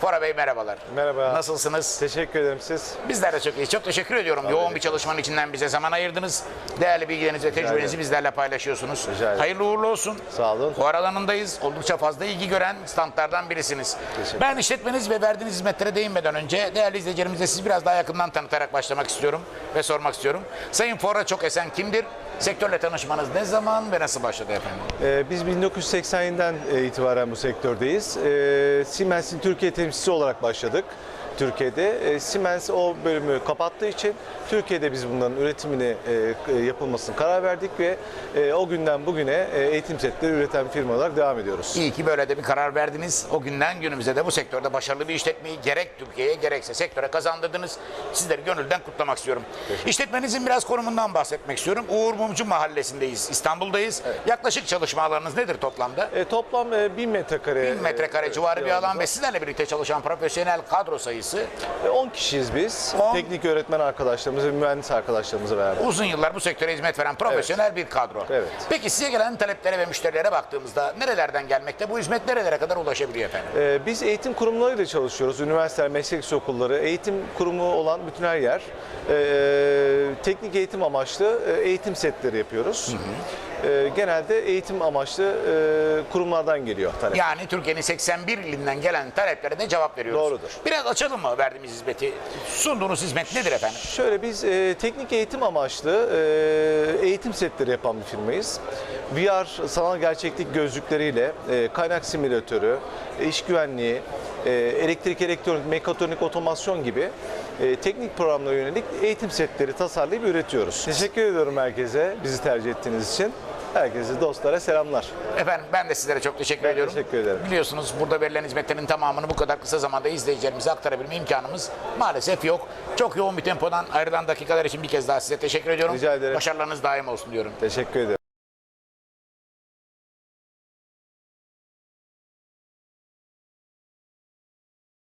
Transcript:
Fora Bey merhabalar. Merhaba. Nasılsınız? Teşekkür ederim siz. Bizler de çok iyi. Çok teşekkür ediyorum. Yoğun bir çalışmanın içinden bize zaman ayırdınız. Değerli bilgilerinizi ve tecrübenizi bizlerle paylaşıyorsunuz. Rica ederim. Hayırlı uğurlu olsun. Sağ olun. Fuar alanındayız. Oldukça fazla ilgi gören standlardan birisiniz. Teşekkür Ben işletmeniz ve verdiğiniz hizmetlere değinmeden önce değerli izleyicilerimize sizi biraz daha yakından tanıtarak başlamak istiyorum ve sormak istiyorum. Sayın Fuara Çok Esen kimdir? Sektörle tanışmanız ne zaman ve nasıl başladı efendim? Ee, biz 1980'den e, itibaren bu sektördeyiz. Ee, Siemens'in Türkiye temsilcisi olarak başladık. Türkiye'de. Ee, Siemens o bölümü kapattığı için Türkiye'de biz bunların üretimini e, e, yapılmasını karar verdik ve e, o günden bugüne e, eğitim setleri üreten firma olarak devam ediyoruz. İyi ki böyle de bir karar verdiniz. O günden günümüze de bu sektörde başarılı bir işletmeyi gerek Türkiye'ye gerekse sektöre kazandırdınız. Sizleri gönülden kutlamak istiyorum. İşletmenizin biraz konumundan bahsetmek istiyorum. Uğur Mumcu Mahallesi'ndeyiz. İstanbul'dayız. Yaklaşık çalışma alanınız nedir toplamda? E, toplam e, 1000 metrekare. 1000 metrekare e, civarı bir alan ve sizlerle birlikte çalışan profesyonel kadro sayısı var. E, 10 kişiyiz biz. 10. Teknik öğretmen arkadaşlarımız ve mühendis arkadaşlarımızla beraber. uzun yıllar bu sektöre hizmet veren profesyonel bir kadro. Evet. Peki size gelen taleplere ve müşterilere baktığımızda nerelerden gelmekte? Bu hizmet nerelere kadar ulaşabiliyor efendim? Ee, Biz eğitim kurumlarıyla çalışıyoruz. Üniversiteler, meslek okulları, eğitim kurumu olan bütün her yer. Ee, teknik eğitim amaçlı e, eğitim setleri yapıyoruz. Ee, genelde eğitim amaçlı e, kurumlardan geliyor talep. Yani Türkiye'nin 81 ilinden gelen taleplere de cevap veriyoruz. Doğrudur. Biraz açalım mı verdiğimiz hizmeti? Sunduğunuz hizmet nedir efendim? Şöyle biz e, teknik eğitim amaçlı e, eğitim setleri yapan bir firmayız. VR sanal gerçeklik gözlükleriyle e, kaynak simülatörü, e, iş güvenliği, e, elektrik, elektronik, mekatronik, otomasyon gibi e, teknik programlara yönelik eğitim setleri tasarlayıp üretiyoruz. Teşekkür ediyorum herkese bizi tercih ettiğiniz için. Herkese dostlara selamlar. Efendim ben de sizlere çok teşekkür Ben ediyorum. teşekkür ederim. Biliyorsunuz burada verilen hizmetlerin tamamını bu kadar kısa zamanda izleyicilerimize aktarabilme imkanımız maalesef yok. Çok yoğun bir tempodan ayrılan dakikalar için bir kez daha size teşekkür ediyorum. Rica ederim. Başarılarınız daim olsun diyorum. Teşekkür ederim.